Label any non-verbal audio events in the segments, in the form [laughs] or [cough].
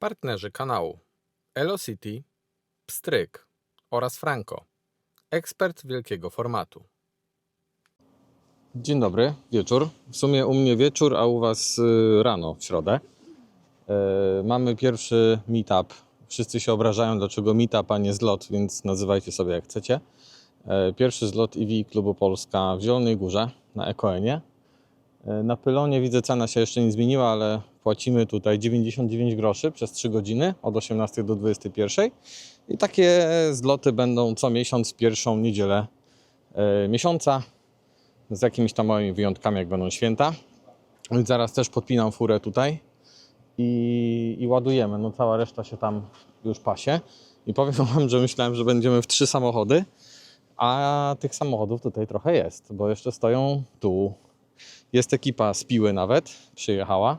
Partnerzy kanału Elocity, Pstryk oraz Franco, ekspert wielkiego formatu. Dzień dobry, wieczór. W sumie u mnie wieczór, a u Was y, rano w środę. E, Mamy pierwszy meetup. Wszyscy się obrażają, dlaczego meetup, a nie zlot, więc nazywajcie sobie jak chcecie. E, Pierwszy zlot EV Klubu Polska w Zielonej Górze na Ekoenie. E, Na pylonie widzę, cena się jeszcze nie zmieniła, ale płacimy tutaj 99 groszy przez 3 godziny od 18 do 21. I takie zloty będą co miesiąc, pierwszą niedzielę e, miesiąca, z jakimiś tam małymi wyjątkami, jak będą święta. Więc zaraz też podpinam furę tutaj i, i ładujemy. No cała reszta się tam już pasie. I powiem [laughs] Wam, że myślałem, że będziemy w trzy samochody, a tych samochodów tutaj trochę jest, bo jeszcze stoją tu. Jest ekipa z Piły nawet, przyjechała.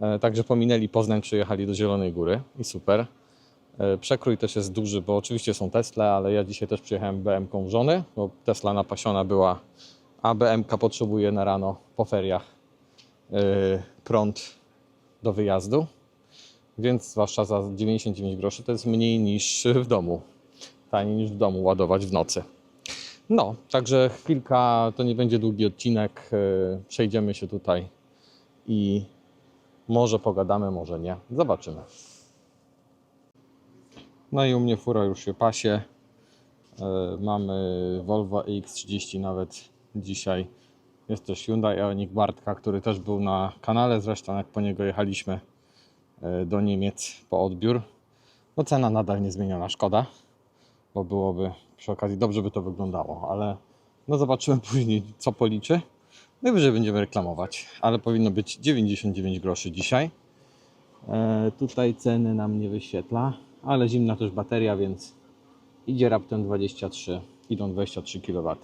E, Także pominęli Poznań, przyjechali do Zielonej Góry i super. E, Przekrój też jest duży, bo oczywiście są Tesla, ale ja dzisiaj też przyjechałem BM-ką żony, bo Tesla napasiona była, a BM-ka potrzebuje na rano po feriach e, prąd do wyjazdu. Więc zwłaszcza za 99 groszy to jest mniej niż w domu. Taniej niż w domu ładować w nocy. No, także chwilka, to nie będzie długi odcinek. Przejdziemy się tutaj i może pogadamy, może nie. Zobaczymy. No i u mnie fura już się pasie. E, Mamy Volvo EX30 nawet dzisiaj. Jest też Hyundai Ioniq Bartka, który też był na kanale zresztą, jak po niego jechaliśmy e, do Niemiec po odbiór. No cena nadal niezmieniona, szkoda, bo byłoby przy okazji dobrze by to wyglądało, ale no zobaczymy [laughs] później co policzy. Najwyżej będziemy reklamować, ale powinno być 99 groszy dzisiaj. E, tutaj ceny nam nie wyświetla, ale zimna też bateria, więc idzie raptem 23, idą 23 kW.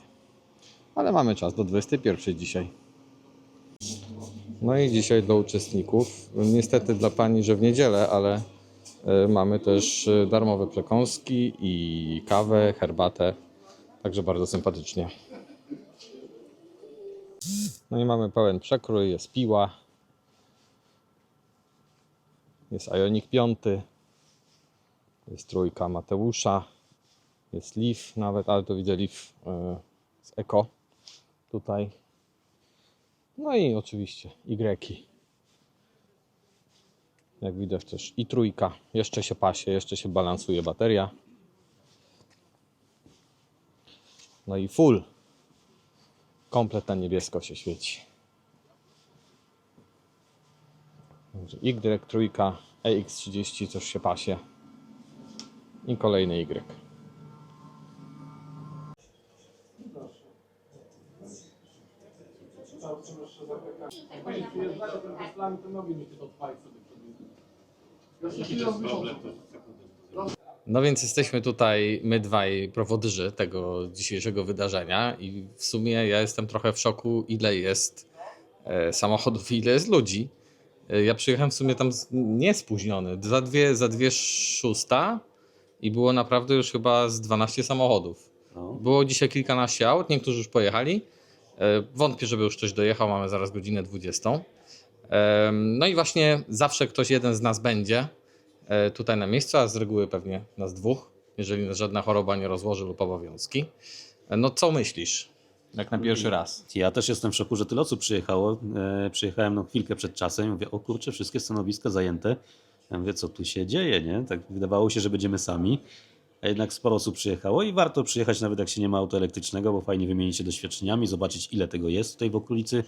Ale mamy czas do 21 dzisiaj. No i dzisiaj dla uczestników, niestety dla pani, że w niedzielę, ale e, mamy też e, darmowe przekąski i kawę, herbatę. Także bardzo sympatycznie. No i mamy pełen przekrój, jest piła. Jest Ioniq 5. Jest trójka Mateusza. Jest Leaf nawet, ale to widzę Leaf e, z Eko tutaj. No i oczywiście Y. Jak widać też i trójka. Jeszcze się pasie, jeszcze się balansuje bateria. No i full. Komplet na niebiesko się świeci. Także Y trójka, EX30 coś się pasie. I kolejny Y. No więc jesteśmy tutaj my dwaj prowodyrzy tego dzisiejszego wydarzenia i w sumie ja jestem trochę w szoku, ile jest e, samochodów i ile jest ludzi. E, Ja przyjechałem w sumie tam z- nie spóźniony, za dwie, za dwie szósta i było naprawdę już chyba z 12 samochodów. No. Było dzisiaj kilkanaście aut, niektórzy już pojechali. E, Wątpię, żeby już ktoś dojechał, mamy zaraz godzinę 20. Em, No i właśnie zawsze ktoś jeden z nas będzie e, tutaj na miejscu, a z reguły pewnie nas dwóch, jeżeli żadna choroba nie rozłoży lub obowiązki. E, No co myślisz? Jak na pierwszy raz. Ja też jestem w szoku, że tyle osób przyjechało. E, przyjechałem no chwilkę przed czasem i mówię, o kurczę, wszystkie stanowiska zajęte. Ja mówię, co tu się dzieje, nie? Tak wydawało się, że będziemy sami. A jednak sporo osób przyjechało i warto przyjechać nawet jak się nie ma auto elektrycznego, bo fajnie wymienić się doświadczeniami, zobaczyć ile tego jest tutaj w okolicy,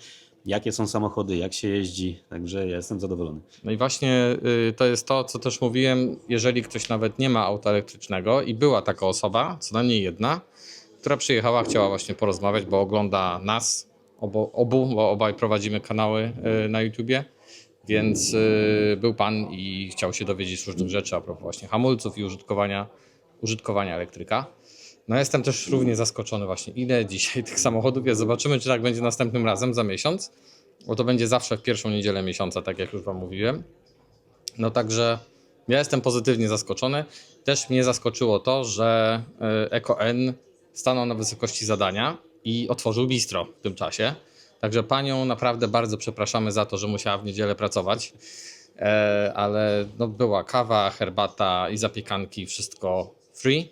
jakie są samochody, jak się jeździ. Także ja jestem zadowolony. No i właśnie y, to jest to, co też mówiłem, jeżeli ktoś nawet nie ma auta elektrycznego i była taka osoba, co najmniej jedna, która przyjechała, chciała właśnie porozmawiać, bo ogląda nas, obu, bo obaj prowadzimy kanały y, na YouTubie, więc y, był pan i chciał się dowiedzieć różnych rzeczy a propos właśnie hamulców i użytkowania, użytkowania elektryka. No jestem też równie zaskoczony właśnie, ile dzisiaj tych samochodów jest. Zobaczymy, czy tak będzie następnym razem za miesiąc, bo to będzie zawsze w pierwszą niedzielę miesiąca, tak jak już Wam mówiłem. No także ja jestem pozytywnie zaskoczony. Też mnie zaskoczyło to, że e, EcoN stanął na wysokości zadania i otworzył bistro w tym czasie. Także panią naprawdę bardzo przepraszamy za to, że musiała w niedzielę pracować. e, ale no była kawa, herbata i zapiekanki, wszystko free,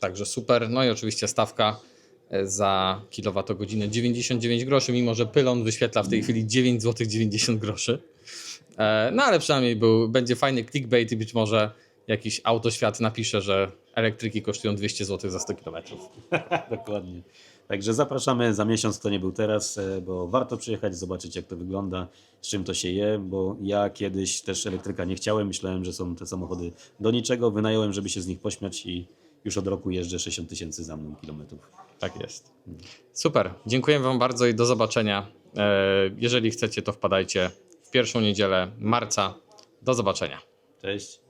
także super. No i oczywiście stawka e, za kilowatogodzinę 99 groszy, mimo że pylon wyświetla w tej chwili 9 zł 90 groszy. E, No ale przynajmniej był, będzie fajny clickbait i być może jakiś autoświat napisze, że elektryki kosztują 200 zł za 100 km. [laughs] Dokładnie. Także zapraszamy za miesiąc, kto nie był teraz, e, bo warto przyjechać, zobaczyć jak to wygląda, z czym to się je, bo ja kiedyś też elektryka nie chciałem, myślałem, że są te samochody do niczego, wynająłem, żeby się z nich pośmiać i już od roku jeżdżę 60 tysięcy za mną kilometrów. Tak jest. Super. Dziękuję Wam bardzo i do zobaczenia. E, Jeżeli chcecie, to wpadajcie w pierwszą niedzielę marca. Do zobaczenia. Cześć.